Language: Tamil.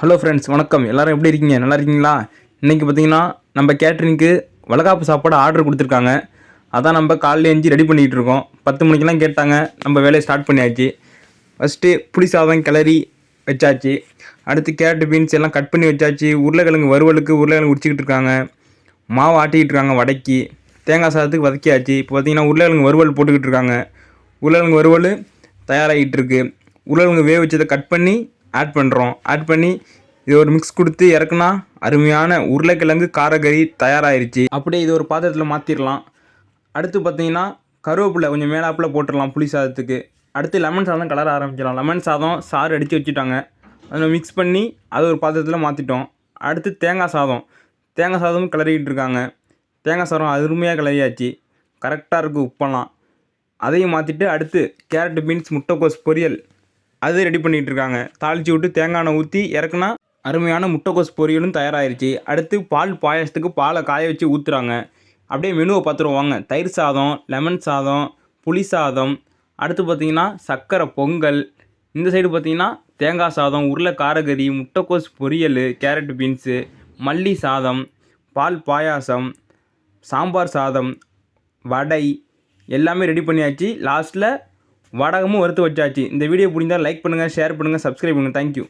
ஹலோ ஃப்ரெண்ட்ஸ் வணக்கம். எல்லாரும் எப்படி இருக்கீங்க? நல்லா இருக்கீங்களா? இன்றைக்கி பார்த்தீங்கன்னா நம்ம கேட்ரிங்க்கு வளகாப்பு சாப்பாடு ஆர்டர் கொடுத்துருக்காங்க. அதான் நம்ம காலையில் எஞ்சி ரெடி பண்ணிகிட்டு இருக்கோம். பத்து மணிக்கெல்லாம் கேட்டாங்க. நம்ம வேலையை ஸ்டார்ட் பண்ணியாச்சு. ஃபஸ்ட்டு புளி சாதம் கிளறி வச்சாச்சு. அடுத்து கேரட் பீன்ஸ் எல்லாம் கட் பண்ணி வச்சாச்சு. உருளைக்கிழங்கு வறுவலுக்கு உருளைக்கிழங்கு உடிச்சிக்கிட்டு இருக்காங்க. மாவு ஆட்டிக்கிட்டு இருக்காங்க வடக்கி தேங்காய் சாதத்துக்கு வதக்கியாச்சு. இப்போ பார்த்தீங்கன்னா உருளைக்கிழங்கு வறுவல் போட்டுக்கிட்டு இருக்காங்க. உருளைக்கிழங்கு வறுவல் தயாராகிட்டு இருக்குது உருளைக்கிழங்கு வேக வச்சதை கட் பண்ணி ஆட் பண்ணுறோம் ஆட் பண்ணி இது ஒரு மிக்ஸ் கொடுத்து இறக்குனா அருமையான உருளைக்கிழங்கு காரக்கறி தயாராகிருச்சு அப்படியே இது ஒரு பாத்திரத்தில் மாற்றிடலாம் அடுத்து பார்த்தீங்கன்னா கருவேப்பிலை கொஞ்சம் மேலாப்பில் போட்டுடலாம் புளி சாதத்துக்கு. அடுத்து லெமன் சாதம் கலர ஆரம்பிச்சிடலாம். லெமன் சாதம் சாறு அடித்து வச்சுட்டாங்க. அதை மிக்ஸ் பண்ணி அது ஒரு பாத்திரத்தில் மாற்றிட்டோம் அடுத்து தேங்காய் சாதம். தேங்காய் சாதமும் கிளறிக்கிட்டு இருக்காங்க. தேங்காய் சாதம் அருமையாக கிளறியாச்சு. கரெக்டாக இருக்குது உப்பெல்லாம். அதையும் மாற்றிட்டு அடுத்து கேரட் பீன்ஸ் முட்டைக்கோஸ் பொரியல். அது ரெடி பண்ணிகிட்டு இருக்காங்க தாளித்து விட்டு தேங்காய் எண்ணெய் ஊற்றி இறக்குனா அருமையான முட்டைக்கோஸ் பொரியலும் தயாராகிருச்சு அடுத்து பால் பாயாசத்துக்கு பாலை காய வச்சு ஊற்றுறாங்க அப்படியே மெனுவை பார்த்துருவோம் வாங்க. தயிர் சாதம் லெமன் சாதம் புளி சாதம். அடுத்து பார்த்தீங்கன்னா சர்க்கரை பொங்கல். இந்த சைடு பார்த்தீங்கன்னா தேங்காய் சாதம் உருளை காரகறி முட்டைக்கோஸ் பொரியல் கேரட் பீன்ஸு மல்லி சாதம் பால் பாயாசம் சாம்பார் சாதம் வடை எல்லாமே ரெடி பண்ணியாச்சு. லாஸ்ட்டில் வடகமும் வறுத்து வச்சாச்சு. இந்த வீடியோ பிடிந்தால் லைக் பண்ணுங்கள் ஷேர் பண்ணுங்கள் சப்ஸ்கிரைப் பண்ணுங்கள் தேங்க்யூ